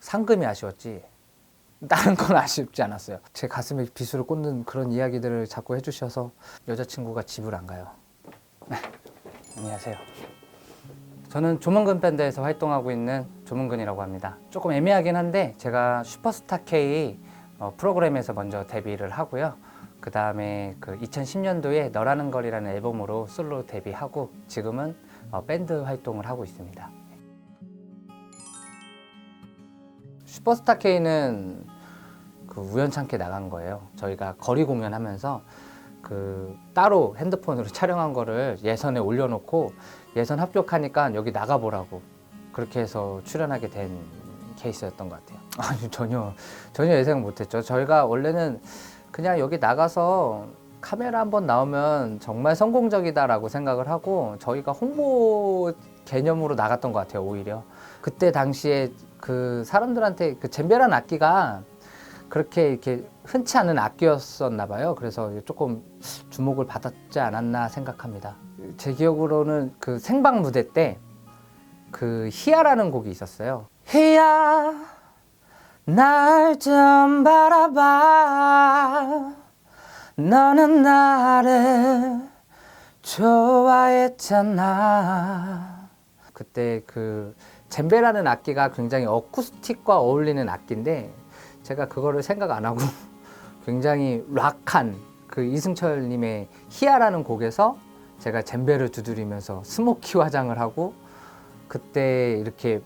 상금이 아쉬웠지 다른 건 아쉽지 않았어요. 제 가슴에 비수를 꽂는 그런 이야기들을 자꾸 해주셔서 여자친구가 집을 안 가요. 네, 안녕하세요. 저는 조문근 밴드에서 활동하고 있는 조문근이라고 합니다. 조금 애매하긴 한데 제가 슈퍼스타 K 어, 프로그램에서 먼저 데뷔를 하고요. 그 다음에 그 2010년도에 너라는 거리라는 앨범으로 솔로 데뷔하고 지금은 어, 밴드 활동을 하고 있습니다. 슈퍼스타 K는 그 우연찮게 나간 거예요. 저희가 거리 공연하면서 그 따로 핸드폰으로 촬영한 거를 예선에 올려놓고 예선 합격하니까 여기 나가보라고 그렇게 해서 출연하게 된 케이스였던 것 같아요. 아니 전혀 전혀 예상 못했죠. 저희가 원래는 그냥 여기 나가서 카메라 한번 나오면 정말 성공적이다라고 생각을 하고 저희가 홍보 개념으로 나갔던 것 같아요. 오히려 그때 당시에 그 사람들한테 그 젬베란 악기가 그렇게 이렇게 흔치 않은 악기였었나 봐요. 그래서 조금 주목을 받았지 않았나 생각합니다. 제 기억으로는 그 생방 무대 때 그 희야라는 곡이 있었어요. 희야 날 좀 바라봐 너는 나를 좋아했잖아. 그때 그 젬베라는 악기가 굉장히 어쿠스틱과 어울리는 악기인데 제가 그거를 생각 안 하고 굉장히 락한 그 이승철님의 희야라는 곡에서 제가 젬베를 두드리면서 스모키 화장을 하고 그때 이렇게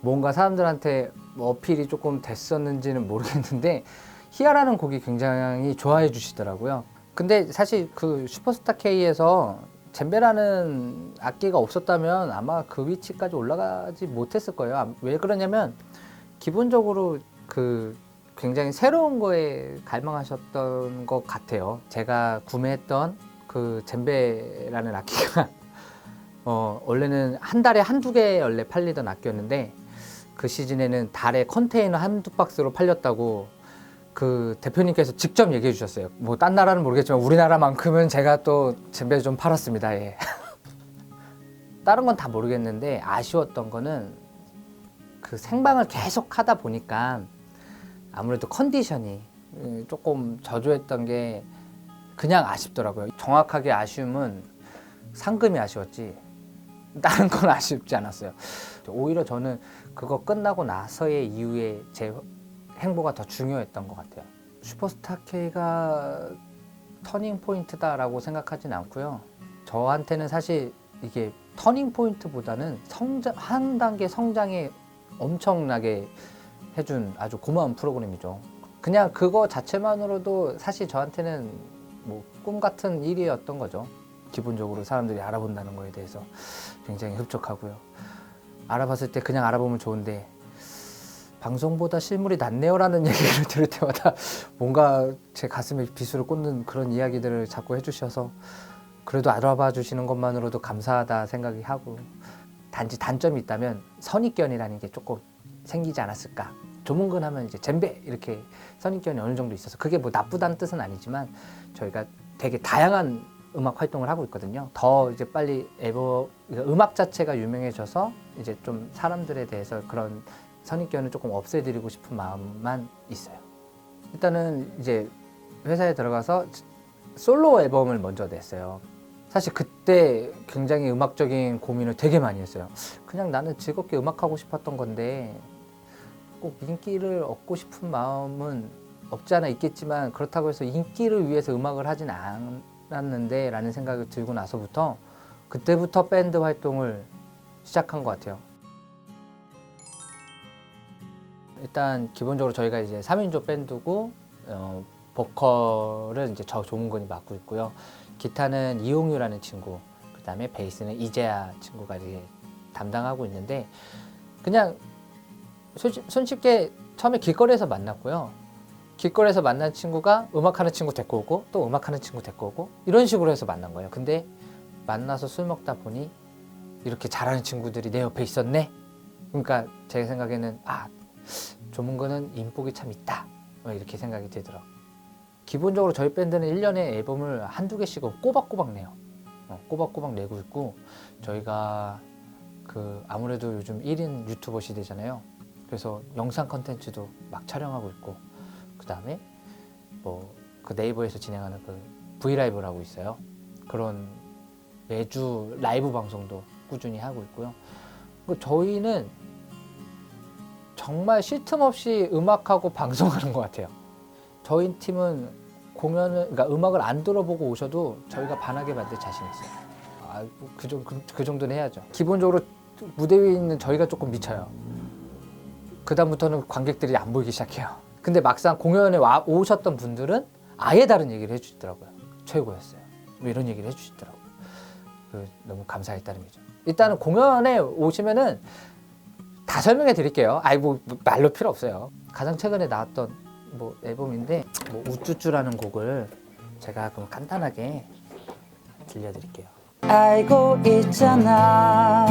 뭔가 사람들한테 뭐 어필이 조금 됐었는지는 모르겠는데 희야라는 곡이 굉장히 좋아해 주시더라고요. 근데 사실 그 슈퍼스타 K에서 젬베라는 악기가 없었다면 아마 그 위치까지 올라가지 못했을 거예요. 아, 왜 그러냐면 기본적으로 그 굉장히 새로운 거에 갈망하셨던 것 같아요. 제가 구매했던 그 젬베라는 악기가 어, 원래는 한 달에 한두 개 원래 팔리던 악기였는데 그 시즌에는 달에 컨테이너 한두 박스로 팔렸다고 그 대표님께서 직접 얘기해 주셨어요. 뭐 딴 나라는 모르겠지만 우리나라만큼은 제가 또 젬베 좀 팔았습니다. 예. 다른 건 다 모르겠는데 아쉬웠던 거는 그 생방을 계속 하다 보니까 아무래도 컨디션이 음, 조금 저조했던 게 그냥 아쉽더라고요. 정확하게 아쉬움은 상금이 아쉬웠지 다른 건 아쉽지 않았어요. 오히려 저는 그거 끝나고 나서의 이후에 제 행보가 더 중요했던 것 같아요. 슈퍼스타 K가 터닝 포인트다라고 생각하진 않고요. 저한테는 사실 이게 터닝 포인트보다는 성장 한 단계 성장에 엄청나게 해준 아주 고마운 프로그램이죠. 그냥 그거 자체만으로도 사실 저한테는 뭐 꿈 같은 일이었던 거죠. 기본적으로 사람들이 알아본다는 거에 대해서 굉장히 흡족하고요. 알아봤을 때 그냥 알아보면 좋은데 방송보다 실물이 낫네요라는 얘기를 들을 때마다 뭔가 제 가슴에 비수를 꽂는 그런 이야기들을 자꾸 해주셔서 그래도 알아봐 주시는 것만으로도 감사하다 생각이 하고 단지 단점이 있다면 선입견이라는 게 조금 생기지 않았을까 조문근 하면 이제 젬베 이렇게 선입견이 어느 정도 있어서 그게 뭐 나쁘다는 뜻은 아니지만 저희가 되게 다양한 음악 활동을 하고 있거든요. 더 이제 빨리 앨범 그러니까 음악 자체가 유명해져서 이제 좀 사람들에 대해서 그런 선입견을 조금 없애드리고 싶은 마음만 있어요. 일단은 이제 회사에 들어가서 솔로 앨범을 먼저 냈어요. 사실 그때 굉장히 음악적인 고민을 되게 많이 했어요. 그냥 나는 즐겁게 음악하고 싶었던 건데 꼭 인기를 얻고 싶은 마음은 없지 않아 있겠지만 그렇다고 해서 인기를 위해서 음악을 하진 않았는데 라는 생각이 들고 나서부터 그때부터 밴드 활동을 시작한 것 같아요. 일단 기본적으로 저희가 이제 3인조 밴드고 어, 보컬은 이제 저 조문근이 맡고 있고요. 기타는 이용유라는 친구, 그 다음에 베이스는 이재아 친구가 이렇게 담당하고 있는데 그냥 손쉽게 처음에 길거리에서 만났고요. 길거리에서 만난 친구가 음악하는 친구 데리고 오고 또 음악하는 친구 데리고 오고 이런 식으로 해서 만난 거예요. 근데 만나서 술 먹다 보니 이렇게 잘하는 친구들이 내 옆에 있었네. 그러니까 제 생각에는 아 조문근은 인복이 참 있다. 뭐 이렇게 생각이 들더라고. 기본적으로 저희 밴드는 1년에 앨범을 한두 개씩은 꼬박꼬박 내요. 어, 꼬박꼬박 내고 있고 저희가 그 아무래도 요즘 1인 유튜버 시대잖아요. 그래서 영상 컨텐츠도 막 촬영하고 있고 그 다음에 뭐 그 네이버에서 진행하는 그 브이라이브라고 있어요. 그런 매주 라이브 방송도 꾸준히 하고 있고요. 그 저희는 정말 쉴 틈 없이 음악하고 방송하는 것 같아요. 저희 팀은 공연을, 그러니까 음악을 안 들어보고 오셔도 저희가 반하게 만들 자신 있어요. 아, 정- 그, 그 정도는 해야죠. 기본적으로 무대 위에 있는 저희가 조금 미쳐요. 그다음부터는 관객들이 안 보이기 시작해요. 근데 막상 공연에 와, 오셨던 분들은 아예 다른 얘기를 해주시더라고요. 최고였어요. 뭐 이런 얘기를 해주시더라고요. 그 너무 감사의 따름이죠. 일단은 공연에 오시면은 다 설명해 드릴게요. 아이 뭐 말로 필요 없어요. 가장 최근에 나왔던 뭐 앨범인데 뭐 우쭈쭈라는 곡을 제가 그럼 간단하게 들려드릴게요. 알고 있잖아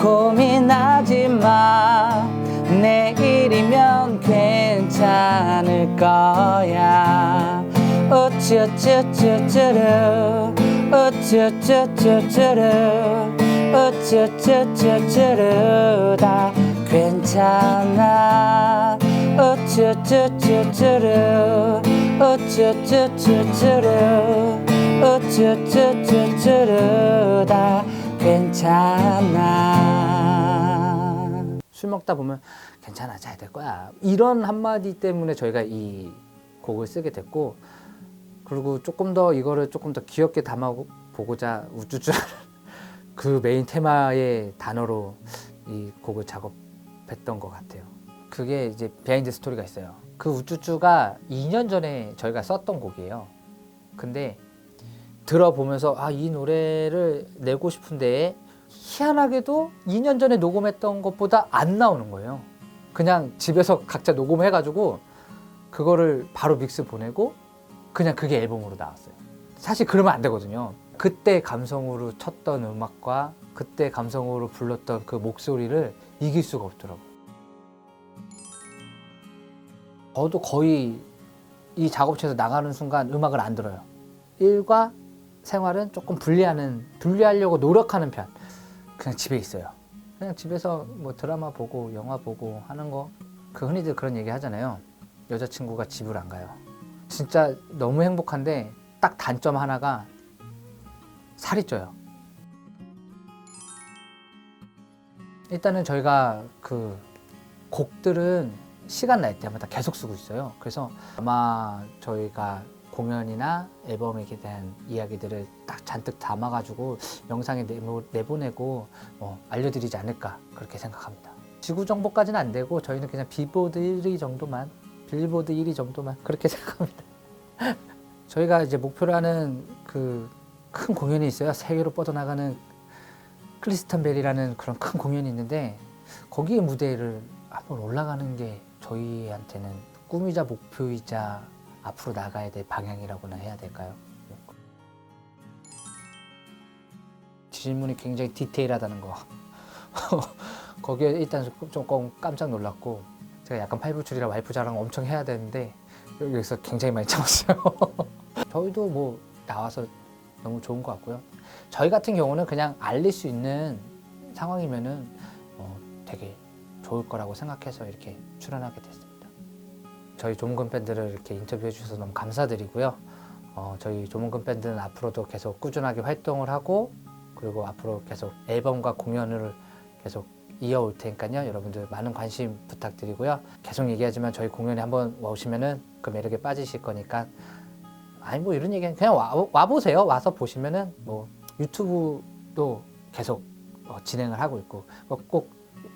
고민하지 마 내일이면 괜찮을 거야 어쩌쩌쩌쩌르 어쩌쩌쩌쩌르 어쩌쩌쩌쩌르 다. 괜찮아. 어쩌쩌쩌쩌르 어쩌쩌쩌쩌르 어쩌쩌쩌쩌르 다. 괜찮아. 술 먹다 보면 괜찮아 잘 될 거야. 이런 한마디 때문에 저희가 이 곡을 쓰게 됐고 그리고 조금 더 이거를 조금 더 귀엽게 담아 보고자 우쭈쭈라는 그 메인 테마의 단어로 이 곡을 작업했던 것 같아요 그게 이제 비하인드 스토리가 있어요 그 우쭈쭈가 2년 전에 저희가 썼던 곡이에요 근데 들어보면서 아 이 노래를 내고 싶은데 희한하게도 2년 전에 녹음했던 것보다 안 나오는 거예요. 그냥 집에서 각자 녹음해가지고 그거를 바로 믹스 보내고 그냥 그게 앨범으로 나왔어요. 사실 그러면 안 되거든요. 그때 감성으로 쳤던 음악과 그때 감성으로 불렀던 그 목소리를 이길 수가 없더라고요. 저도 거의 이 작업실에서 나가는 순간 음악을 안 들어요. 일과 생활은 조금 분리하는 분리하려고 노력하는 편. 그냥 집에 있어요. 그냥 집에서 뭐 드라마 보고 영화 보고 하는 거. 그 흔히들 그런 얘기 하잖아요. 여자친구가 집을 안 가요. 진짜 너무 행복한데 딱 단점 하나가 살이 쪄요. 일단은 저희가 그 곡들은 시간 날 때마다 계속 쓰고 있어요. 그래서 아마 저희가 공연이나 앨범에 대한 이야기들을 딱 잔뜩 담아가지고 영상에 내보, 내보내고 어, 알려드리지 않을까 그렇게 생각합니다. 지구 정보까지는 안 되고 저희는 그냥 빌보드 1위 정도만 빌보드 1위 정도만 그렇게 생각합니다. 저희가 이제 목표로 하는 그 큰 공연이 있어요. 세계로 뻗어나가는 클리스턴벨이라는 그런 큰 공연이 있는데 거기에 무대를 한번 올라가는 게 저희한테는 꿈이자 목표이자 앞으로 나가야 될 방향이라고나 해야 될까요? 질문이 굉장히 디테일하다는 거. 거기에 일단 조금 깜짝 놀랐고 제가 약간 팔불출이라 와이프 자랑 엄청 해야 되는데 여기서 굉장히 많이 참았어요. 저희도 뭐 나와서 너무 좋은 것 같고요. 저희 같은 경우는 그냥 알릴 수 있는 상황이면은 어, 되게 좋을 거라고 생각해서 이렇게 출연하게 됐습니다. 저희 조문근 밴드를 이렇게 인터뷰해 주셔서 너무 감사드리고요. 어, 저희 조문근 밴드는 앞으로도 계속 꾸준하게 활동을 하고 그리고 앞으로 계속 앨범과 공연을 계속 이어올 테니까요. 여러분들 많은 관심 부탁드리고요. 계속 얘기하지만 저희 공연에 한번 오시면은 그 매력에 빠지실 거니까 아니 뭐 이런 얘기는 그냥 와, 와 보세요. 와서 보시면은 뭐 유튜브도 계속 어, 진행을 하고 있고 어, 꼭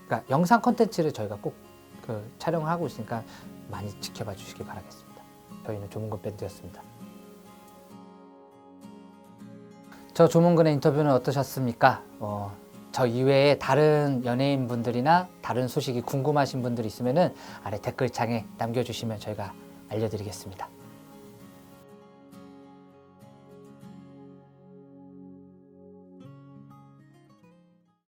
그러니까 영상 컨텐츠를 저희가 꼭 그 촬영을 하고 있으니까 많이 지켜봐 주시기 바라겠습니다. 저희는 조문근 밴드였습니다. 저 조문근의 인터뷰는 어떠셨습니까? 어, 저 이외에 다른 연예인 분들이나 다른 소식이 궁금하신 분들 있으면은 아래 댓글창에 남겨주시면 저희가 알려드리겠습니다.